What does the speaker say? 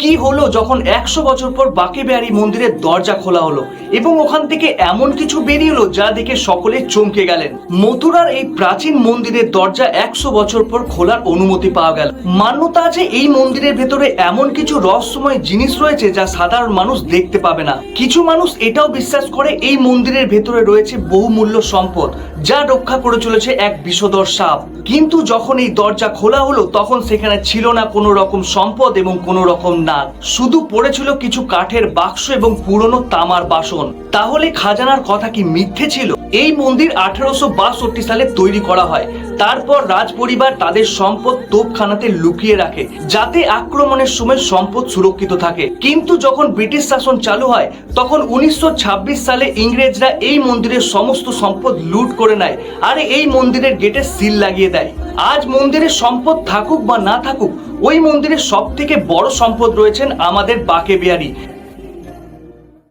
কি হলো যখন একশো বছর পর বাকে বিহারী মন্দিরের দরজা খোলা হলো এবং ওখান থেকে এমন কিছু বেরিয়ে যা দেখে সকলে চমকে গেলেন। মথুরার এই প্রাচীন মন্দিরের দরজা একশো বছর পর খোলার অনুমতি পাওয়া গেল। মান্যতা আছে এই মন্দিরের ভেতরে এমন কিছু রহস্যময় জিনিস রয়েছে যা সাধারণ মানুষ দেখতে পাবে না। কিছু মানুষ এটাও বিশ্বাস করে এই মন্দিরের ভেতরে রয়েছে বহুমূল্য সম্পদ, যা রক্ষা করে চলেছে এক বিষধর সাপ। কিন্তু যখন এই দরজা খোলা হলো তখন সেখানে ছিল না কোনো রকম সম্পদ এবং কোনো রকম নাগ শুধু পড়েছিল কিছু কাঠের বাক্স এবং পুরনো তামার বাসন। তাহলে খাজানার কথা কি মিথ্যে ছিল? এই মন্দির আঠারোশো বাষট্টি সালে তৈরি করা হয়। তারপর রাজ পরিবার তাদের সম্পদ তোপখানাতে লুকিয়ে রাখে, যাতে আক্রমণের সময় সম্পদ সুরক্ষিত থাকে। কিন্তু যখন ব্রিটিশ শাসন চালু হয়, তখন উনিশশো ছাব্বিশ সালে ইংরেজরা এই মন্দিরের সমস্ত সম্পদ লুট করে নেয়, আর এই মন্দিরের গেটে সিল লাগিয়ে দেয়। আজ মন্দিরের সম্পদ থাকুক বা না থাকুক, ওই মন্দিরের সব থেকে বড় সম্পদ রয়েছেন আমাদের বাকে বিহারী